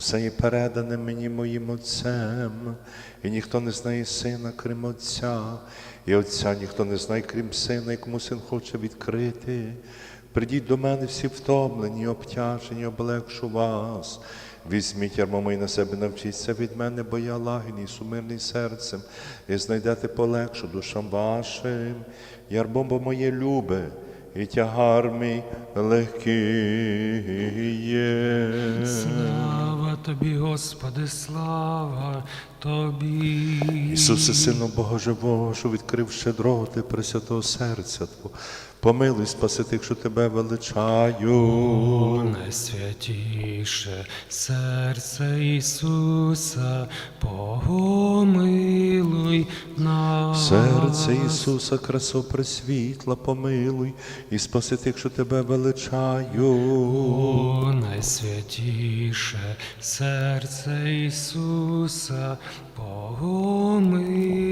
Усе є передане мені моїм Отцем, і ніхто не знає сина, крім Отця, і Отця ніхто не знає, крім сина, якому син хоче відкрити. Придіть до мене всі втомлені, обтяжені, облегшу вас. Візьміть ярмо моє на себе, навчіться від мене, бо я лагідний, сумирний серцем, і знайдете полегшу душам вашим. Ярмо бо моє любе, і тягар мій легкий є. Слава тобі, Господи, слава тобі. Ісусе, Сину Бога Живого, що відкрив щедроти Пресвятого серця Твого, помилуй, спаси тих, що тебе величаю. Найсвятіше серце Ісуса, помилуй нас. Серце Ісуса, красо присвітла, помилуй, і спаси тих, що тебе величаю. О, найсвятіше серце Ісуса, помилуй.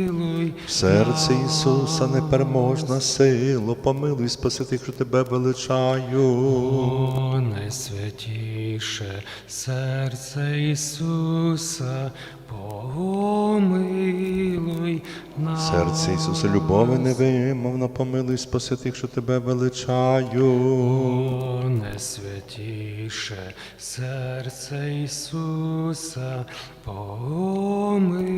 Серце Ісуса, непереможна сила, помилуй, спаси тих, що тебе величаю. О, найсвятіше серце Ісуса, помилуй нас. Серце Ісуса, любови невимовна, помилуй, спаси тих, що тебе величаю. О, найсвятіше серце Ісуса, помилуй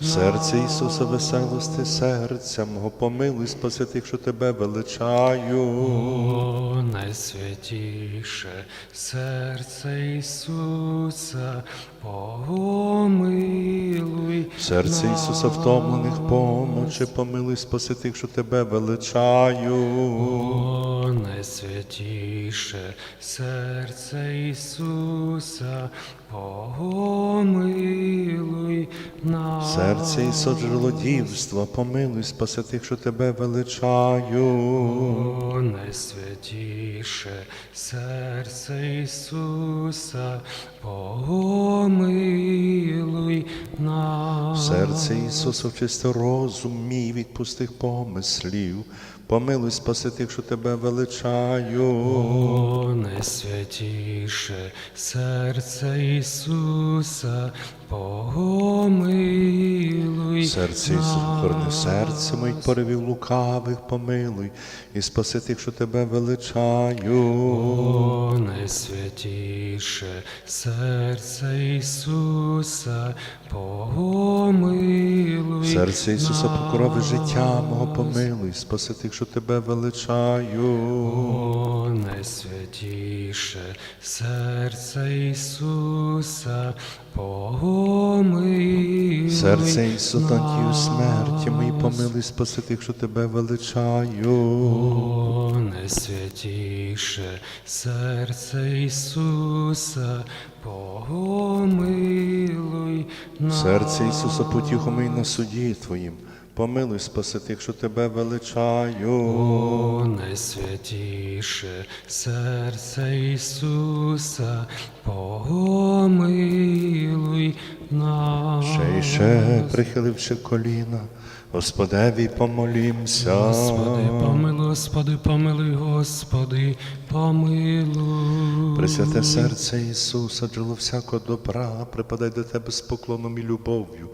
нас. Серце Ісуса, веселости серця мого, помилуй, спаси тих, що тебе величаю. О, найсвятіше серце Ісуса, помилуй Серце Ісуса, втомлених помочи, помилуй, спаси тих, що тебе величаю. О, найсвятіше серце Ісуса, помилуй нас. Серце Ісуса, джерело дівства, помилуй, спаси тих, що тебе величаю. О, найсвятіше серце Ісуса, помилуй нас. Серце Ісуса, вчисти розум мій від пустих помислів, помилуй, спаси тих, що тебе величаю. О, найсвятіше серце Ісуса, помилуй Серце Ісуса, горне серце моє поривів лукавих, помилуй, і спаси тих, що тебе величаю. О, найсвятіше серце Ісуса, помилуй Серце Ісуса, покрови життя мого, помилуй, спаси тих, що тебе величаю. О, найсвятіше серце Ісуса, Серце Ісутантію смерті мої, помилуй, спаси тих, що тебе величаю. О, найсвятіше серце Ісуса, помилуй нас. Серце Ісуса, потіху мій на суді Твоїм, помилуй, спаси тих, що тебе величаю. О, найсвятіше серце Ісуса, помилуй нас. Ще й ще, прихиливши коліна, Господеві помолімся. Господи, помилуй, Господи, помилуй, Господи, помилуй. Пресвяте серце Ісуса, джерело всякого добра, припадай до Тебе з поклоном і любов'ю.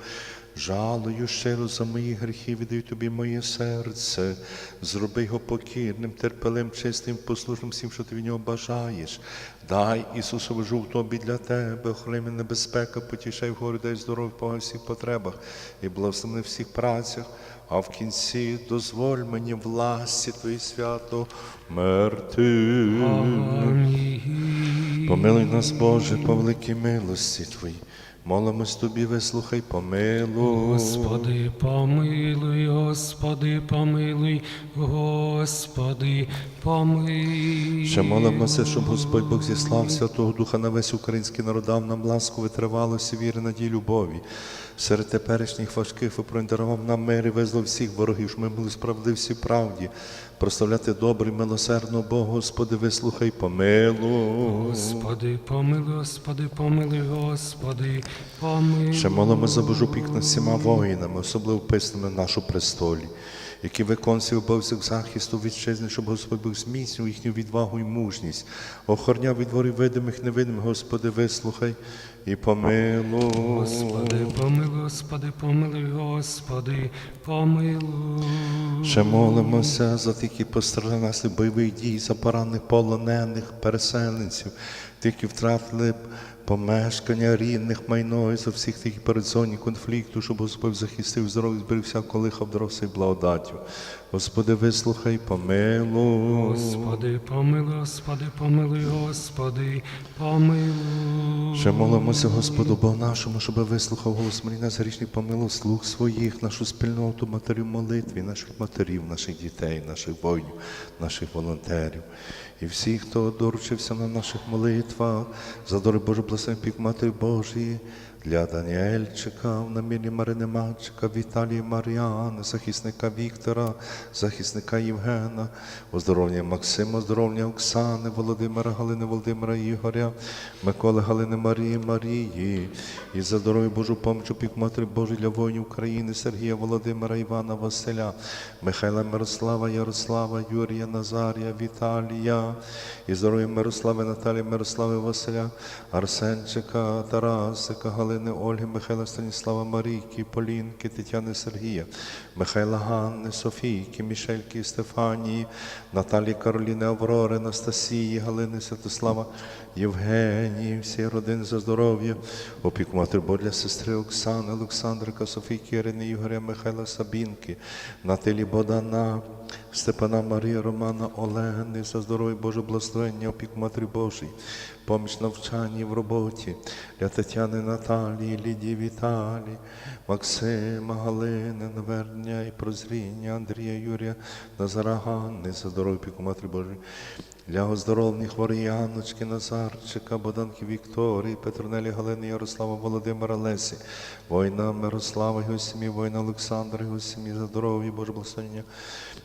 Жалую щиро за мої гріхи, віддаю тобі моє серце, зроби його покірним, терпелим, чистим, послушним всім, що ти від нього бажаєш. Дай Ісусову жовтобі для тебе, охорони мене небезпека, потішай вгору, дай здоров'я по всіх потребах і благослови в всіх працях. А в кінці дозволь мені власті Твої свято мерти. Помилуй нас, Боже, по великій милості Твоїй. Молимось Тобі, вислухай, помилуй. Господи, помилуй, Господи, помилуй, Господи, помилуй. Ще молимося, щоб Господь Бог зіслав Святого Духа на весь український народ, дав нам ласку, витривалості, віри, надії, любові. Серед теперішніх важких випронь дарував нам мир і визвав всіх ворогів, що ми були справді всі правді. Прославляти добрий, милосердного Бога, Господи, вислухай, помилуй. Господи, помилуй, Господи, помилуй, Господи, помилуй. Ще молимо за Божу пік над всіма воїнами, особливо писними на нашу престолі. Які виконують обов'язок захисту вітчизни, щоб Господь Бог зміцнював їхню відвагу і мужність, охороняв від ворів видимих, невидимих, Господи, вислухай і помилуй. Господи, помилуй, Господи, помилуй, Господи, помилуй. Ще молимося за тих, які постраждали наслідок бойових дій, за поранених полонених, переселенців, тих, які втратили помешкання рідних майно, і за всіх тих які перед зоні конфлікту, щоб Господь захистив здоров'я, зберіг всяко лиха в дорослі благодаттю. Господи, вислухай, помилуй. Господи, помилуй, Господи, помилуй, Господи, помилуй. Ще молимося Господу Богу нашому, щоб вислухав голос мені нас грішних помилуй слуг своїх, нашу спільноту матерів молитві, наших матерів, наших дітей, наших воїнів, наших волонтерів. І всіх, хто доручився на наших молитвах, за дори Божу благословен пік Матері Божої, для Даніельчика, в намірі Марини Мачика, Віталії Маріани, захисника Віктора, захисника Євгена, оздоровлення Максима, оздоровлення Оксани, Володимира, Галини, Володимира Ігоря, Миколи Галини Марії, Марії, і за здоров'я Божу помочу пік Матері Божої для воїнів України, Сергія Володимира, Івана, Василя, Михайла Мирослава, Ярослава, Юрія, Назарія, Віталія, і здоров'я Мирослави, Наталії, Мирослави, Василя, Арсенчика, Тарасика, Галини, Ольги, Михайла Станіслава, Марійки, Полінки, Тетяни Сергія, Михайла Ганни, Софійки, Мішельки, Стефанії, Наталії Кароліни, Аврори, Анастасії, Галини, Святослава, Євгенії, всі родини за здоров'я, опіку Матері для сестри Оксани, Олександрика, Софійки, Ірини, Ігоря, Михайла Сабінки, Натилі Богдана, Степана Марія, Романа, Олени, за здоров'я Боже благословення, опіку Матері Божої, поміч навчанні в роботі для Тетяни Наталії, Лідії Віталії, Максима, Галини, навернення і прозріння, Андрія, Юрія, Назара Ганни, за здоров'я опіку Матері Божої, для оздоровних хворих Яночки, Назарчика, Боданки Вікторії, Петронелі Галини, Ярослава, Володимира Лесі, воїна Мирослава, його сім'ї, воїна Олександра, його сім'ї, за здоров'я, Боже благословення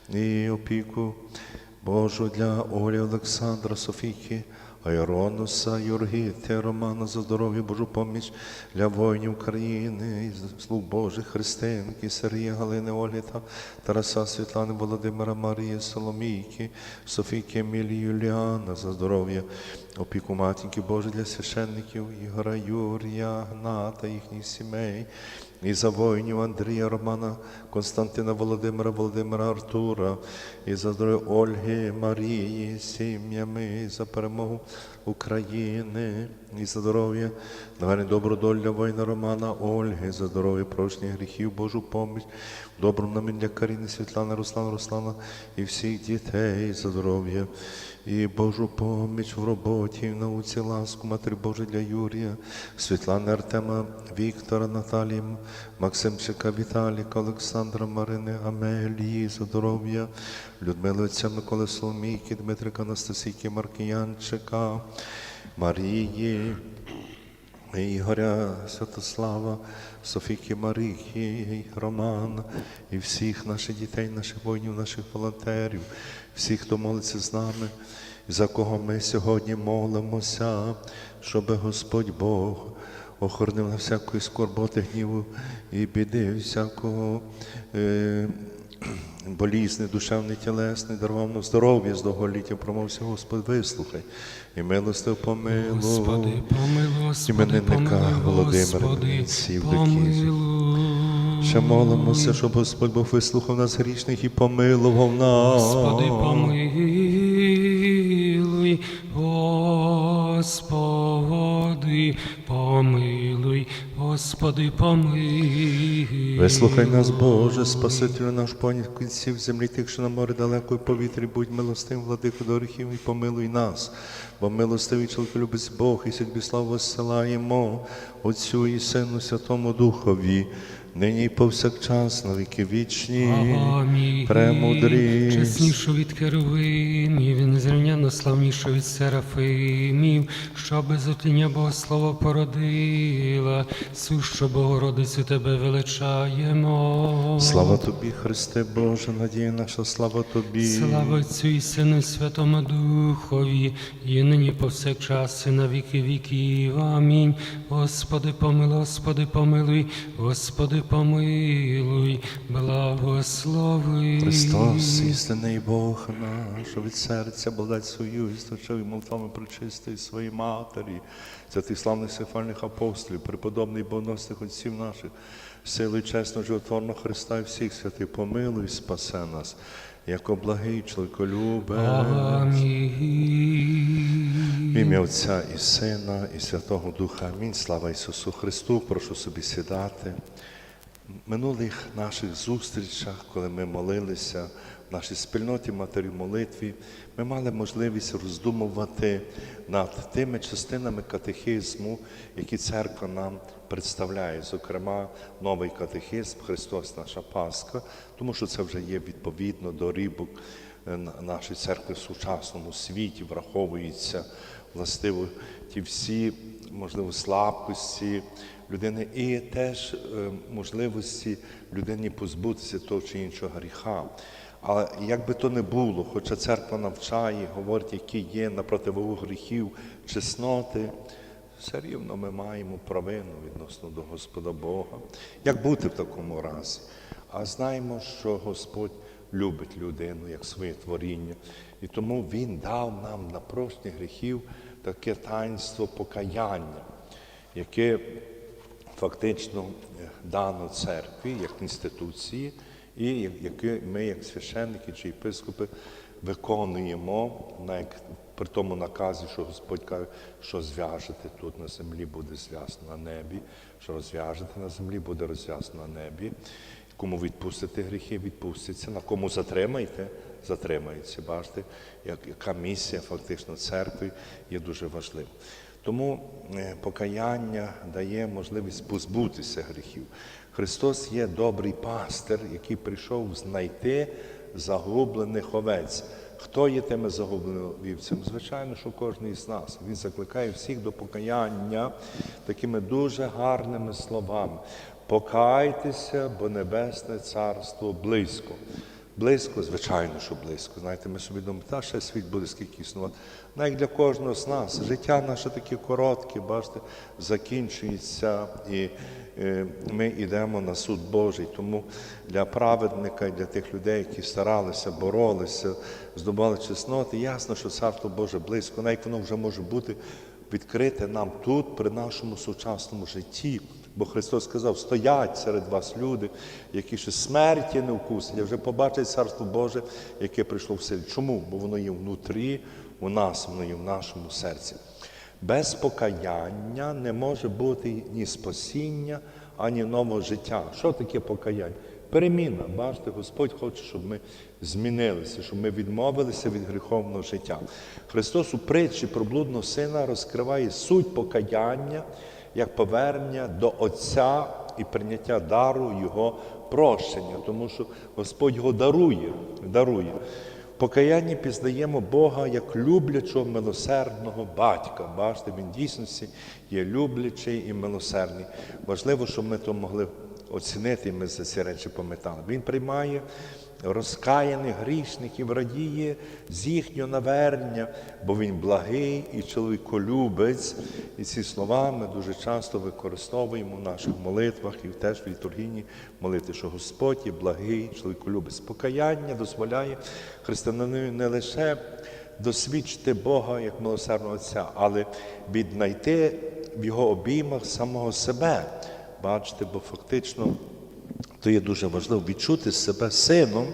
і опіку Божу для Олі Олександра, Софійки, Айронуса, Юргіти, Романа за здоров'я, Божу поміч для воїнів України, слуг Божих, Христинки, Сергія, Галини, Ольги та Тараса, Світлани, Володимира, Марії, Соломійки, Софійки, Емілії, Юліана за здоров'я, опіку матінки Божої для священників Ігора, Юрія, Гната, їхніх сімей, і за воїнів Андрія, Романа, Константина, Володимира, Володимира, Артура, і за здоров'я Ольги, Марії, сім'ями, і за перемогу України, і за здоров'я, наверне, добру долю воїна Романа, Ольги, за здоров'я, прощення гріхів, Божу поміч, добру намін для Каріни, Світлани, Руслана, Руслана і всіх дітей, за здоров'я, і Божу поміч в роботі, в науці, ласку, Матері Божої для Юрія, Світлани Артема, Віктора, Наталії, Максимчика, Віталіка, Олександра, Марини, Амелії, здоров'я, Людмили Отця Миколи Соломійки, Дмитрика, Анастасійки, Маркіянчика, Марії, Ігоря, Святослава, Софійки Марії, Романа і всіх наших дітей, наших воїнів, наших волонтерів, всіх, хто молиться з нами, за кого ми сьогодні молимося, щоб Господь Бог охоронив на всякої скорботи, гніву і біди, всякого. Е- болізний, душевний, тілесний, дарував нам здоров'я з довголіття, промовся, Господь, вислухай, і милостив помилуй. Господи, помилуй, Господи, Іменинника Володимира, помилуй. Ще молимося, щоб Господь Бог вислухав нас грішних і помилував нас. Господи, помилуй, Господи, помилуй, Господи, помилуй. Вислухай нас, Боже, Спасителю наш поніх кінців землі, тих, що на море далеко і повітрі, будь милостивим, владико до гріхів і помилуй нас. Бо милостивий чоловік любить Бог, і судьбі славу воссилаємо Отцю і Сину Святому Духові, нині і повсякчас, на віки вічні. Амінь. Премудрість. Чеснішу від керувимів, і незрівняно славнішу від серафимів, що без отління Богослова породила, сущу Богородицю Тебе величаємо. Слава тобі, Христе Боже, надія наша, слава тобі. Слава Отцю і Сину Святому Духові, і нині повсякчас, і на віки віків. Амінь. Господи, помилуй, Господи, помилуй, Господи, Помилуй, благослови. Христос, істинний Бог наш, від серця благодать свою і сточив молитвами причистої своїй матері, святих славних сифальних апостолів, преподобний боносних отців наших, силою чесно животворного Христа і всіх святих, помилуй, спасе нас, як благий чоловіколюбе. Амінь. В ім'я Отця і Сина, і Святого Духа. Амінь. Слава Ісусу Христу. Прошу собі сідати. Минулих наших зустрічах, коли ми молилися в нашій спільноті матері молитві, ми мали можливість роздумувати над тими частинами катехизму, які церква нам представляє, зокрема, новий катехизм Христос, наша Пасха, тому що це вже є відповідно до рибок е, нашої церкви в сучасному світі, враховується властиво ті всі, можливо, слабкості людини і теж е, можливості людині позбутися того чи іншого гріха. Але як би то не було, хоча церква навчає, говорить, які є на противагу гріхів чесноти, все рівно ми маємо провину відносно до Господа Бога. Як бути в такому разі? А знаємо, що Господь любить людину як своє творіння, і тому Він дав нам на прощення гріхів таке таїнство покаяння, яке фактично е, дано церкві як інституції, і яке ми, як священники чи єпископи, виконуємо при тому наказі, що Господь каже, що зв'яжете тут на землі, буде зв'язано на небі, що розв'яжете на землі, буде розв'язано на небі. Кому відпустите гріхи, відпуститься. На кому затримаєте, затримається. Бачите, яка місія фактично церкви є дуже важлива. Тому е, покаяння дає можливість позбутися гріхів. Христос є добрий пастир, який прийшов знайти загублених овець. Хто є тими загубленими вівцями? Звичайно, що кожен із нас. Він закликає всіх до покаяння такими дуже гарними словами. Покайтеся, бо небесне царство близько. Близько, звичайно, що близько. Знаєте, ми собі думаємо, та ще світ буде скільки існувати. Навіть для кожного з нас. Життя наше таке коротке, бачите, закінчується, і е, ми йдемо на суд Божий. Тому для праведника і для тих людей, які старалися, боролися, здобували чесноти, ясно, що царство Боже близько, навіть воно вже може бути відкрите нам тут, при нашому сучасному житті. Бо Христос сказав, стоять серед вас люди, які ще смерті не вкусять, а вже побачать Царство Боже, яке прийшло в селі. Чому? Бо воно є внутрі, у нас, воно є в нашому серці. Без покаяння не може бути ні спасіння, ані нового життя. Що таке покаяння? Переміна. Бачите, Господь хоче, щоб ми змінилися, щоб ми відмовилися від гріховного життя. Христос у притчі про блудного сина розкриває суть покаяння як повернення до Отця і прийняття дару Його прощення, тому що Господь його дарує, дарує. В пізнаємо Бога як люблячого милосердного батька. Бачите, він дійсності є люблячий і милосердний. Важливо, щоб ми то могли оцінити, і ми за ці речі пам'ятали. Він приймає розкаяних грішників, радіє з їхнього навернення, бо він благий і чоловіколюбець. І ці слова ми дуже часто використовуємо в наших молитвах і теж в літургійній молитві, що Господь є благий, чоловіколюбець. Покаяння дозволяє християнину не лише досвідчити Бога як милосердного Отця, але віднайти в його обіймах самого себе. Бачите, бо фактично то є дуже важливо відчути себе сином,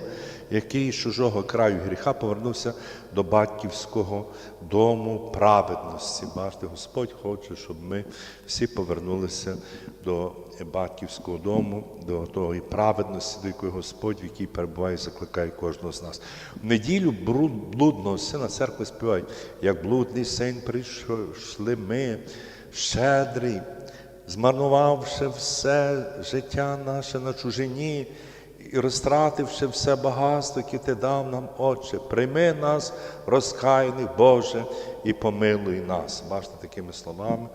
який з чужого краю гріха повернувся до батьківського дому праведності. Бачите, Господь хоче, щоб ми всі повернулися до батьківського дому, до тої праведності, до якої Господь, в якій перебуває, закликає кожного з нас. В неділю блудного сина церкви співають, як блудний син прийшли ми, щедрий змарнувавши все життя наше на чужині і розтративши все багатство, яке ти дав нам, Отче, прийми нас, розкаяних, Боже, і помилуй нас. Бачите, такими словами,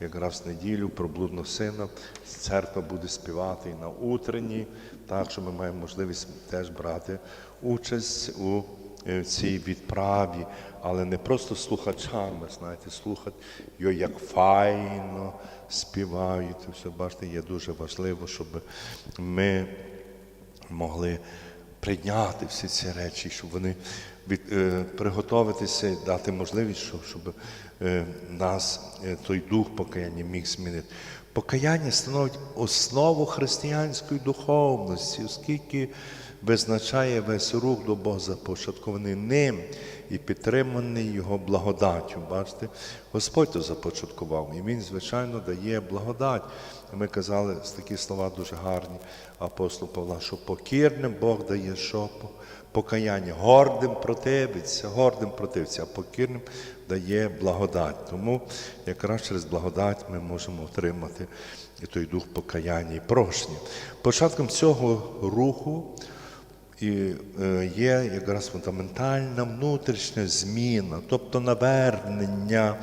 якраз в неділю про сина церква буде співати і на утренній, так що ми маємо можливість теж брати участь у в цій відправі, але не просто слухачами, знаєте, слухати його як файно, співають. Все, бачите, є дуже важливо, щоб ми могли прийняти всі ці речі, щоб вони від, е, приготуватися дати можливість, щоб, щоб е, нас е, той дух покаяння міг змінити. Покаяння становить основу християнської духовності, оскільки визначає весь рух до Бога започаткований ним і підтриманий Його благодаттю. Бачите, Господь то започаткував, і Він, звичайно, дає благодать. Ми казали такі слова дуже гарні апостолу Павла, що покірним Бог дає що? Покаяння. Гордим противиться, гордим противиться, а покірним дає благодать. Тому якраз через благодать ми можемо отримати і той дух покаяння і прощення. Початком цього руху і е, є якраз фундаментальна внутрішня зміна, тобто навернення,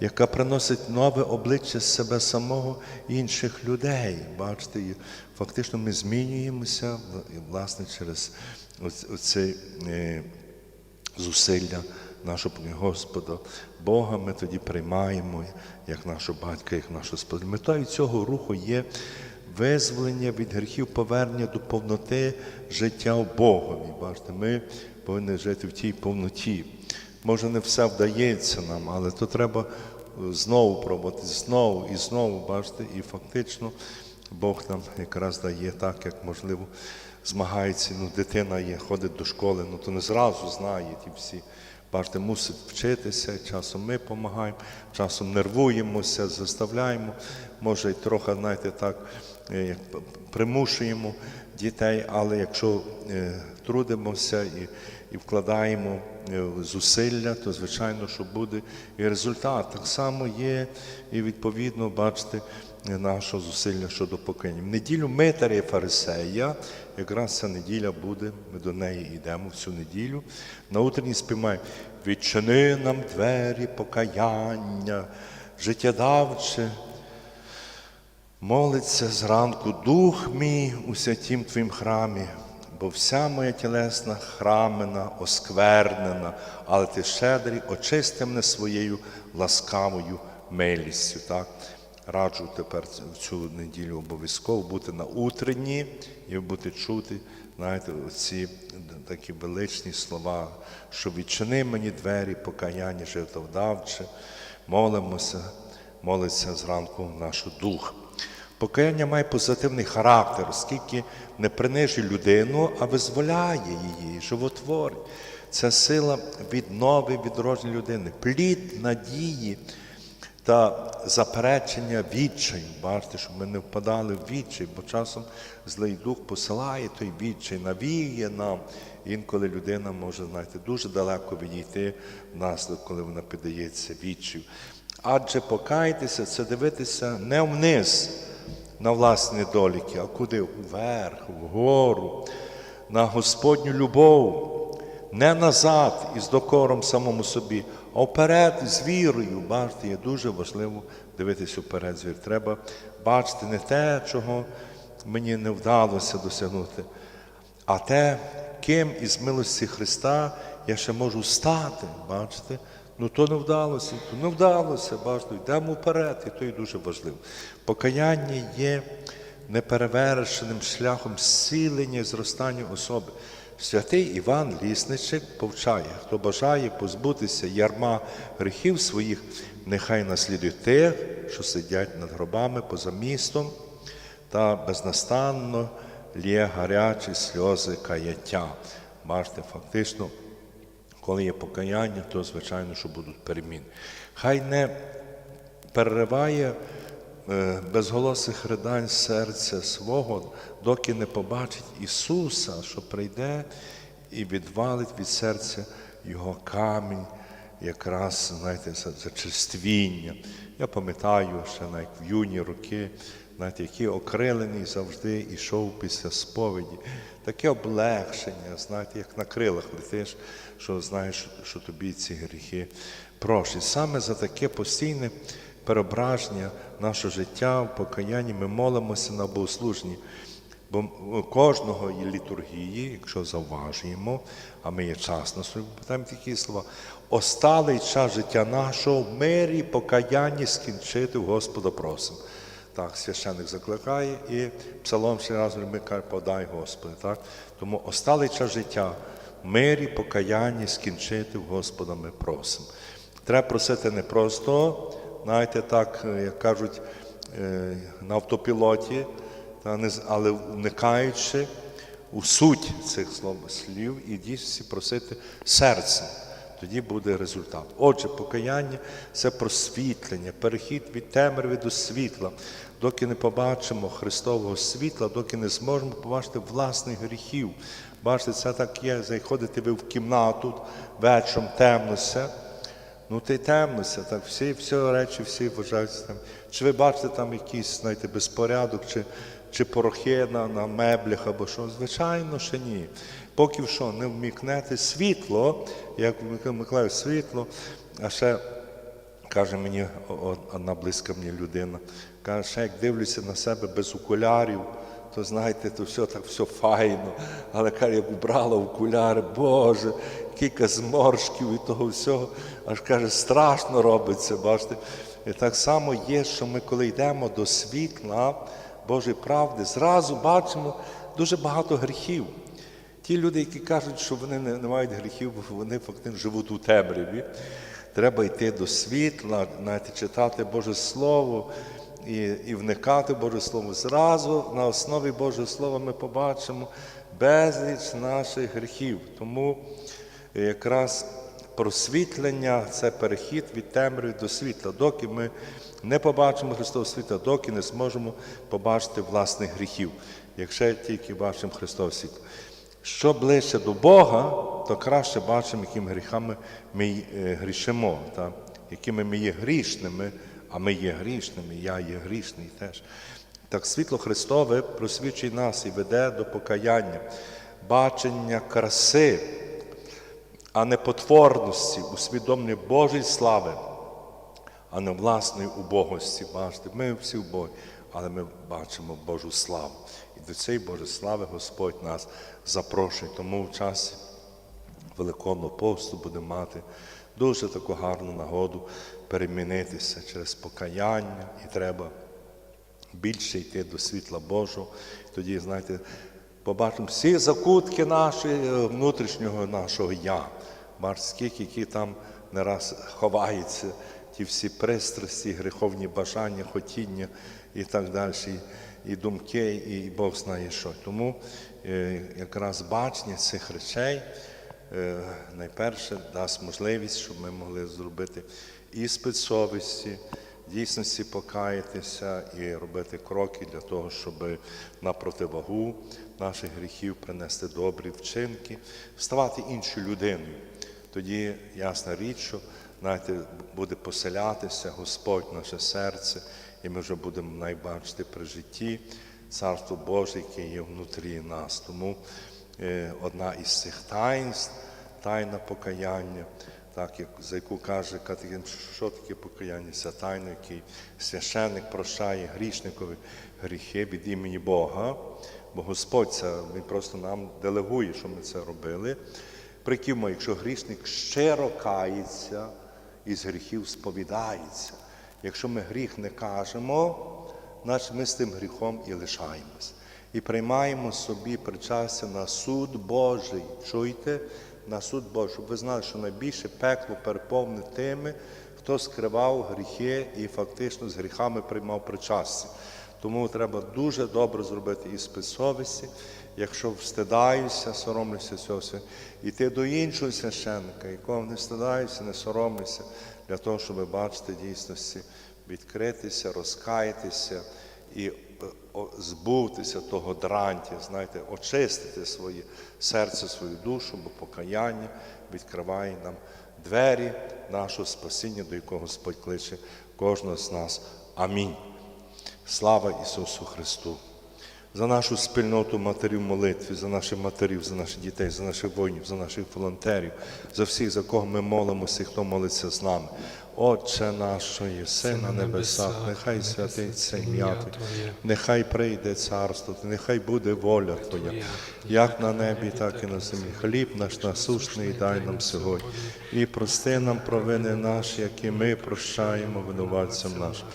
яка приносить нове обличчя себе самого і інших людей. Бачите, і фактично ми змінюємося власне через оц- е, зусилля нашого Господа. Бога ми тоді приймаємо як нашого батька, як нашого Спасителя. Метою цього руху є визволення від гріхів, повернення до повноти життя в Богові. Бачите, ми повинні жити в тій повноті. Може, не все вдається нам, але то треба е, знову пробувати, знову і знову, бачите, і фактично Бог нам якраз дає так, як можливо змагається. Ну, дитина є, ходить до школи, ну то не зразу знає ті всі. Бачите, мусить вчитися, часом ми допомагаємо, часом нервуємося, заставляємо, може, і трохи, знаєте, так, примушуємо дітей, але якщо е, трудимося і, і вкладаємо е, зусилля, то звичайно, що буде і результат. Так само є і відповідно, бачите, е, нашого зусилля щодо покаяння. В неділю Митаря і Фарисея, якраз ця неділя буде, ми до неї йдемо в цю неділю. На утренній співаємо відчини нам двері покаяння, життєдавче. Молиться зранку дух мій у святім Твоїм храмі, бо вся моя тілесна храмина, осквернена, але ти щедрий, очисти мене своєю ласкавою милістю. Так? Раджу тепер в цю неділю обов'язково бути на утренні і бути чути, знаєте, ці такі величні слова, що відчини мені двері, покаяння жертводавче, молимося, молиться зранку наш дух. Покаяння має позитивний характер, оскільки не принижує людину, а визволяє її, животворить. Це сила віднови, відродження людини, плід надії та заперечення відчаю. Бачите, щоб ми не впадали в відчай, бо часом злий дух посилає той відчай, навіює нам. Інколи людина може, знаєте, дуже далеко відійти внаслідок, коли вона піддається відчаю. Адже покаятися це дивитися не вниз на власні недоліки, а куди? Вверх, вгору, на Господню любов, не назад із докором самому собі, а вперед з вірою. Бачите, є дуже важливо дивитися вперед з вірою. Треба бачити не те, чого мені не вдалося досягнути, а те, ким із милості Христа я ще можу стати. Бачите? Ну то не вдалося, то не вдалося, бачите, йдемо вперед, і то і дуже важливо. Покаяння є неперевершеним шляхом зцілення і зростання особи. Святий Іван Лісничик повчає, хто бажає позбутися ярма гріхів своїх, нехай наслідує тих, що сидять над гробами поза містом, та безнастанно лє гарячі сльози каяття. Бачите, фактично, коли є покаяння, то звичайно, що будуть переміни. Хай не перериває е, безголосих ридань серця свого, доки не побачить Ісуса, що прийде і відвалить від серця його камінь, якраз, знаєте, за, за черствіння. Я пам'ятаю, ще навіть в юні роки, знаєте, який окрилений завжди йшов після сповіді. Таке облегшення, знаєте, як на крилах летиш, що знаєш, що тобі ці гріхи прощать. Саме за таке постійне переображення нашого життя в покаянні ми молимося на богослуженні. Бо кожного літургії, якщо зауважуємо, а ми є час на собі, такі слова, осталий час життя нашого в мирі, покаянні скінчити в Господа просимо. Так, священник закликає, і псалом ще раз ми каже, подай Господи. Так? Тому осталий час життя мирі, покаянні скінчити в Господа ми просимо. Треба просити не просто, знаєте, так, як кажуть, е, на автопілоті, але вникаючи у суть цих слів і дійсно просити серцем. Тоді буде результат. Отже, покаяння це просвітлення, перехід від темряви до світла. Доки не побачимо Христового світла, доки не зможемо побачити власних гріхів. Бачите, це так є, заходите ви в кімнату, вечором темно все. Ну, ти темнося, так всі, всі речі, всі вважаються там. Чи ви бачите там якийсь, знаєте, безпорядок, чи, чи порохи на, на меблях або що? Звичайно, ще ні. Поки що не вмікнете світло, як Микола Миколаїв, світло, а ще каже мені одна близька мені людина, каже, ще як дивлюся на себе без окулярів, то знаєте, то все так все файно. Але каже, як убрала окуляри, Боже, кілька зморшків і того всього, аж каже, страшно робиться, бачите. І так само є, що ми, коли йдемо до світла Божої правди, зразу бачимо дуже багато гріхів. Ті люди, які кажуть, що вони не, не мають гріхів, бо вони фактично живуть у темряві. Треба йти до світла, знаєте, читати Боже Слово і, і вникати в Боже Слово. Зразу на основі Божого Слова ми побачимо безліч наших гріхів. Тому е, якраз просвітлення це перехід від темряви до світла. Доки ми не побачимо Христового світла, доки не зможемо побачити власних гріхів, якщо тільки бачимо Христове світло. Що ближче до Бога, то краще бачимо, якими гріхами ми е, грішимо, та? якими ми є грішними, а ми є грішними, я є грішний теж. Так світло Христове просвічує нас і веде до покаяння, бачення краси, а не потворності, усвідомлення Божої слави, а не власної убогості. Бачите, ми всі убогі, але ми бачимо Божу славу. І до цієї Божої слави Господь нас запрошує. Тому в часі Великого посту будемо мати дуже таку гарну нагоду перемінитися через покаяння, і треба більше йти до світла Божого. Тоді, знаєте, побачимо всі закутки нашої е, внутрішнього нашого я. Бачите, скільки які там не раз ховаються, ті всі пристрасті, гріховні бажання, хотіння і так далі, і, думки, і Бог знає що. Тому е, якраз бачення цих речей е, найперше дасть можливість, щоб ми могли зробити іспит совісті, дійсності покаятися і робити кроки для того, щоб на противагу наших гріхів принести добрі вчинки, ставати іншою людиною. Тоді ясна річ, що знаєте, буде поселятися Господь наше серце, і ми вже будемо найбачити при житті Царство Боже, яке є внутрі нас. Тому е, одна із цих таїнств, тайна покаяння, так, як, за яку каже катехизм, що таке покаяння, це тайна, який священник прощає грішникові гріхи від імені Бога, бо Господь це Він просто нам делегує, що ми це робили. Прикиньмо, якщо грішник щиро кається і з гріхів сповідається. Якщо ми гріх не кажемо, значить ми з тим гріхом і лишаємось. І приймаємо собі причастя на суд Божий. Чуєте? На суд Божий. Щоб ви знали, що найбільше пекло переповне тими, хто скривав гріхи і фактично з гріхами приймав причастя. Тому треба дуже добре зробити іспит совісті. Якщо встидаюся, соромлюся цього йти до іншого священника, якого не встидаюся, не соромлюся, для того, щоб бачити дійсності, відкритися, розкаятися і е, збутися того дрантя, знаєте, очистити своє серце, свою душу, бо покаяння відкриває нам двері нашого спасіння, до якого Господь кличе кожного з нас. Амінь. Слава Ісусу Христу! За нашу спільноту матерів молитві, за наших матерів, за наших дітей, за наших воїнів, за наших волонтерів, за всіх, за кого ми молимося, і хто молиться з нами. Отче наш, що єси на небесах, нехай святиться ім'я Твоє, нехай прийде царство, нехай буде воля Твоя, як на небі, так і на землі. Хліб наш насущний дай нам сьогодні. І прости нам провини наші, які ми прощаємо винуватцям нашим.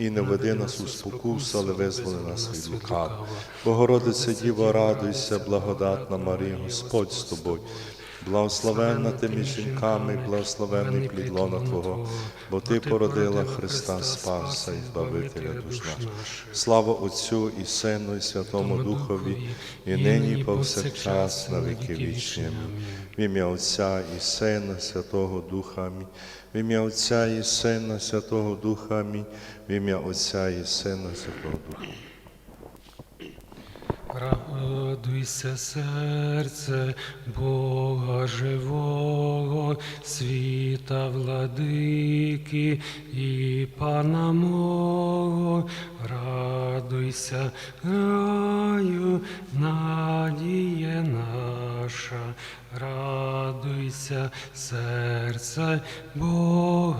І не веди нас у спокусу, але визволи нас від лукавого. Богородице Діво, радуйся, благодатна Марія, Господь з тобою. Благословенна ти між жінками, благословенний плід лона Твого, бо Ти породила Христа Спаса і Збавителя душ наших. Слава Отцю і Сину, і Святому Духові, і нині, і повсякчас, на віки вічні. Амінь. В ім'я Отця і Сина, Святого Духа. Амінь. В ім'я Отця і Сина, Святого Духа. Амінь. В ім'я Отця і Сина, Святого Духа. Радуйся, серце Бога живого, світа владики і Пана мого, радуйся, раю, надіє наша, радуйся, серце Бога.